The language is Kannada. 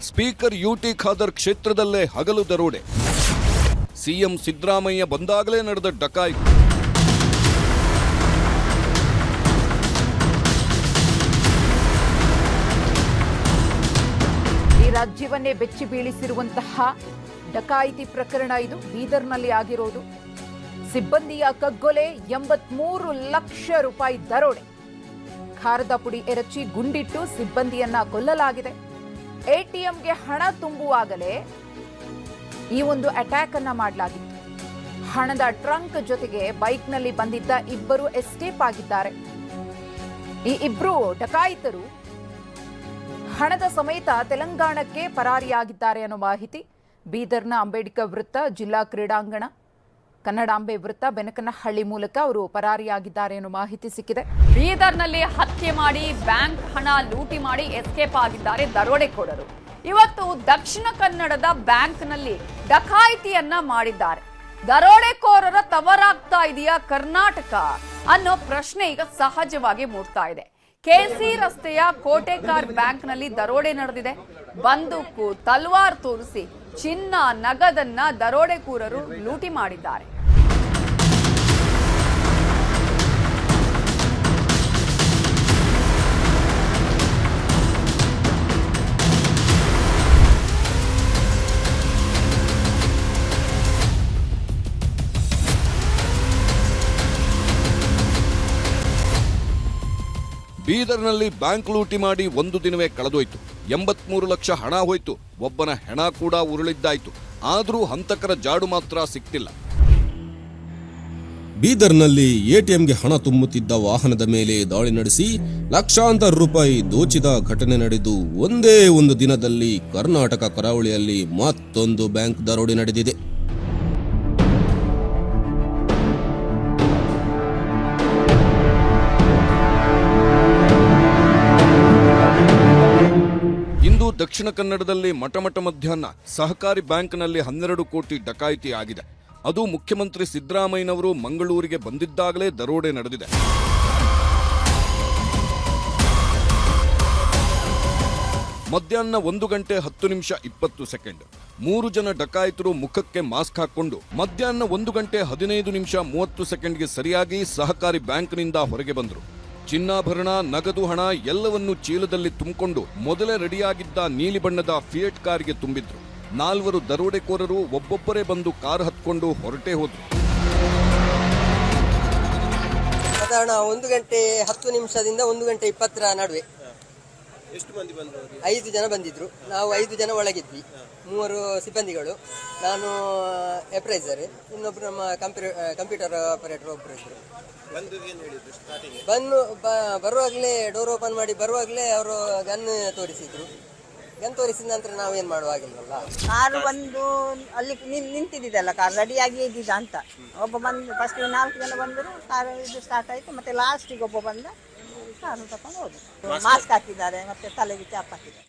ಸ್ಪೀಕರ್ ಯುಟಿ ಖಾದರ್ ಕ್ಷೇತ್ರದಲ್ಲೇ ಹಗಲು ದರೋಡೆ. ಸಿಎಂ ಸಿದ್ದರಾಮಯ್ಯ ಬಂದಾಗಲೇ ನಡೆದ ಡಕಾಯಿತಿ ಈ ರಾಜ್ಯವನ್ನೇ ಬೆಚ್ಚಿ ಬೀಳಿಸಿರುವಂತಹ ಡಕಾಯಿತಿ ಪ್ರಕರಣ ಇದು. ಬೀದರ್ನಲ್ಲಿ ಆಗಿರೋದು. ಸಿಬ್ಬಂದಿಯ ಕಗ್ಗೊಲೆ ಎಂಬತ್ಮೂರು ಲಕ್ಷ ರೂಪಾಯಿ ದರೋಡೆ. ಖಾರದ ಪುಡಿ ಎರಚಿ ಗುಂಡಿಟ್ಟು ಸಿಬ್ಬಂದಿಯನ್ನ ಕೊಲ್ಲಲಾಗಿದೆ. ಎಟಿಎಂಗೆ ಹಣ ತುಂಬುವಾಗಲೇ ಈ ಒಂದು ಅಟ್ಯಾಕ್ ಅನ್ನ ಮಾಡಲಾಗಿತ್ತು. ಹಣದ ಟ್ರಂಕ್ ಜೊತೆಗೆ ಬೈಕ್ನಲ್ಲಿ ಬಂದಿದ್ದ ಇಬ್ಬರು ಎಸ್ಕೇಪ್ ಆಗಿದ್ದಾರೆ. ಈ ಇಬ್ರು ಡಕಾಯಿತರು ಹಣದ ಸಮೇತ ತೆಲಂಗಾಣಕ್ಕೆ ಪರಾರಿಯಾಗಿದ್ದಾರೆ ಅನ್ನೋ ಮಾಹಿತಿ ಬೀದರ್ನ ಅಂಬೇಡ್ಕರ್ ವೃತ್ತ ಜಿಲ್ಲಾ ಕ್ರೀಡಾಂಗಣ. ಕನ್ನಡಾಂಬೆ ವೃತ್ತ ಬೆನಕನಹಳ್ಳಿ ಮೂಲಕ ಅವರು ಪರಾರಿಯಾಗಿದ್ದಾರೆ ಎನ್ನುವ ಮಾಹಿತಿ ಸಿಕ್ಕಿದೆ. ಬೀದರ್ನಲ್ಲಿ ಹತ್ಯೆ ಮಾಡಿ ಬ್ಯಾಂಕ್ ಹಣ ಲೂಟಿ ಮಾಡಿ ಎಸ್ಕೇಪ್ ಆಗಿದ್ದಾರೆ ದರೋಡೆಕೋರರು. ಇವತ್ತು ದಕ್ಷಿಣ ಕನ್ನಡದ ಬ್ಯಾಂಕ್ನಲ್ಲಿ ಡಕಾಯಿತಿಯನ್ನ ಮಾಡಿದ್ದಾರೆ. ದರೋಡೆಕೋರರ ತವರಾಗ್ತಾ ಇದೆಯಾ ಕರ್ನಾಟಕ ಅನ್ನೋ ಪ್ರಶ್ನೆ ಈಗ ಸಹಜವಾಗಿ ಮೂಡ್ತಾ ಇದೆ. ಕೆಸಿ ರಸ್ತೆಯ ಕೋಟೆಕಾರ್ ಬ್ಯಾಂಕ್ನಲ್ಲಿ ದರೋಡೆ ನಡೆದಿದೆ. ಬಂದೂಕು ತಲ್ವಾರ್ ತೋರಿಸಿ ಚಿನ್ನ, ನಗದನ್ನ ದರೋಡೆಕೋರರು ಲೂಟಿ ಮಾಡಿದ್ದಾರೆ. ಬೀದರ್ನಲ್ಲಿ ಬ್ಯಾಂಕ್ ಲೂಟಿ ಮಾಡಿ ಒಂದು ದಿನವೇ ಕಳೆದೋಯ್ತು. ಎಂಬತ್ಮೂರು ಲಕ್ಷ ಹಣ ಹೋಯ್ತು. ಒಬ್ಬನ ಹೆಣ ಕೂಡ ಉರುಳಿದ್ದಾಯ್ತು. ಆದರೂ ಹಂತಕರ ಜಾಡು ಮಾತ್ರ ಸಿಕ್ತಿಲ್ಲ. ಬೀದರ್ನಲ್ಲಿ ಎಟಿಎಂಗೆ ಹಣ ತುಂಬುತ್ತಿದ್ದ ವಾಹನದ ಮೇಲೆ ದಾಳಿ ನಡೆಸಿ ಲಕ್ಷಾಂತರ ರೂಪಾಯಿ ದೋಚಿದ ಘಟನೆ ನಡೆದು ಒಂದೇ ಒಂದು ದಿನದಲ್ಲಿ ಕರ್ನಾಟಕ ಕರಾವಳಿಯಲ್ಲಿ ಮತ್ತೊಂದು ಬ್ಯಾಂಕ್ ದರೋಡೆ ನಡೆದಿದೆ. ದಕ್ಷಿಣ ಕನ್ನಡದಲ್ಲಿ ಮಟಮಟ ಮಧ್ಯಾಹ್ನ ಸಹಕಾರಿ ಬ್ಯಾಂಕ್ನಲ್ಲಿ ಹನ್ನೆರಡು ಕೋಟಿ ಡಕಾಯಿತಿ ಆಗಿದೆ ಅದು ಮುಖ್ಯಮಂತ್ರಿ ಸಿದ್ದರಾಮಯ್ಯನವರು ಮಂಗಳೂರಿಗೆ ಬಂದಿದ್ದಾಗಲೇ ದರೋಡೆ ನಡೆದಿದೆ. ಮಧ್ಯಾಹ್ನ ಒಂದು ಗಂಟೆ ಹತ್ತು ನಿಮಿಷ ಇಪ್ಪತ್ತು ಸೆಕೆಂಡ್. ಮೂರು ಜನ ಡಕಾಯಿತರು ಮುಖಕ್ಕೆ ಮಾಸ್ಕ್ ಹಾಕೊಂಡು ಮಧ್ಯಾಹ್ನ ಒಂದು ಗಂಟೆ ಹದಿನೈದು ನಿಮಿಷ ಮೂವತ್ತು ಸೆಕೆಂಡ್ಗೆ ಸರಿಯಾಗಿ ಸಹಕಾರಿ ಬ್ಯಾಂಕ್ನಿಂದ ಹೊರಗೆ ಬಂದರು. ಚಿನ್ನಾಭರಣ, ನಗದು ಹಣ ಎಲ್ಲವನ್ನು ಚೀಲದಲ್ಲಿ ತುಂಬಿಕೊಂಡು ಮೊದಲೇ ರೆಡಿಯಾಗಿದ್ದ ನೀಲಿ ಬಣ್ಣದ ಫಿಯೇಟ್ ಕಾರ್ಗೆ ತುಂಬಿದ್ರು. ನಾಲ್ವರು ದರೋಡೆಕೋರರು ಒಬ್ಬೊಬ್ಬರೇ ಬಂದು ಕಾರ್ ಹತ್ಕೊಂಡು ಹೊರಟೇ ಹೋದ್ರು. ಸಾಧಾರಣ ಒಂದು ಗಂಟೆ ಹತ್ತು ನಿಮಿಷದಿಂದ ಒಂದು ಗಂಟೆ ಇಪ್ಪತ್ತರ ನಡುವೆ. ಐದು ಜನ ಬಂದಿದ್ರು. ನಾವು ಐದು ಜನ ಒಳಗಿದ್ವಿ. ಮೂವರು ಸಿಬ್ಬಂದಿಗಳು. ನಾನು ಎಪ್ರೈಸರ್ ಇನ್ನೊಬ್ರು ನಮ್ಮ ಕಂಪ್ಯೂಟರ್ ಕಂಪ್ಯೂಟರ್ ಆಪರೇಟರ್ ಒಬ್ಬರು ಇದ್ರು. ಬಂದು ಬ- ಬರುವಾಗಲೇ ಡೋರ್ ಓಪನ್ ಮಾಡಿ ಬರುವಾಗಲೇ ಅವರು ಗನ್ ತೋರಿಸಿದ್ರು. ಗನ್ ತೋರಿಸಿದ ನಂತರ ನಾವೇನು ಮಾಡುವಾಗಿಲ್ವಲ್ಲ ಕಾರು ಬಂದು ಅಲ್ಲಿ ನಿನ್- ನಿಂತಿದ್ದಿದ್ದಲ್ಲ ಕಾರ್ ರೆಡಿಯಾಗಿ ಇದ್ದಿದ್ದ ಅಂತ. ಒಬ್ಬ ಬಂದು ಫಸ್ಟ್ ನಾಲ್ಕು ಜನ ಬಂದರು ಕಾರ್ ಇದು ಸ್ಟಾರ್ಟ್ ಆಯ್ತು. ಮತ್ತೆ ಲಾಸ್ಟಿಗೆ ಒಬ್ಬ ಬಂದ. ಕಾರು ತಕೊಂಡು ಹೋಗುದು ಮಾಸ್ಕ್ ಹಾಕಿದ್ದಾರೆ ಮತ್ತೆ ತಲೆಗೆ ಕ್ಯಾಪ್ ಹಾಕಿದ್ದಾರೆ.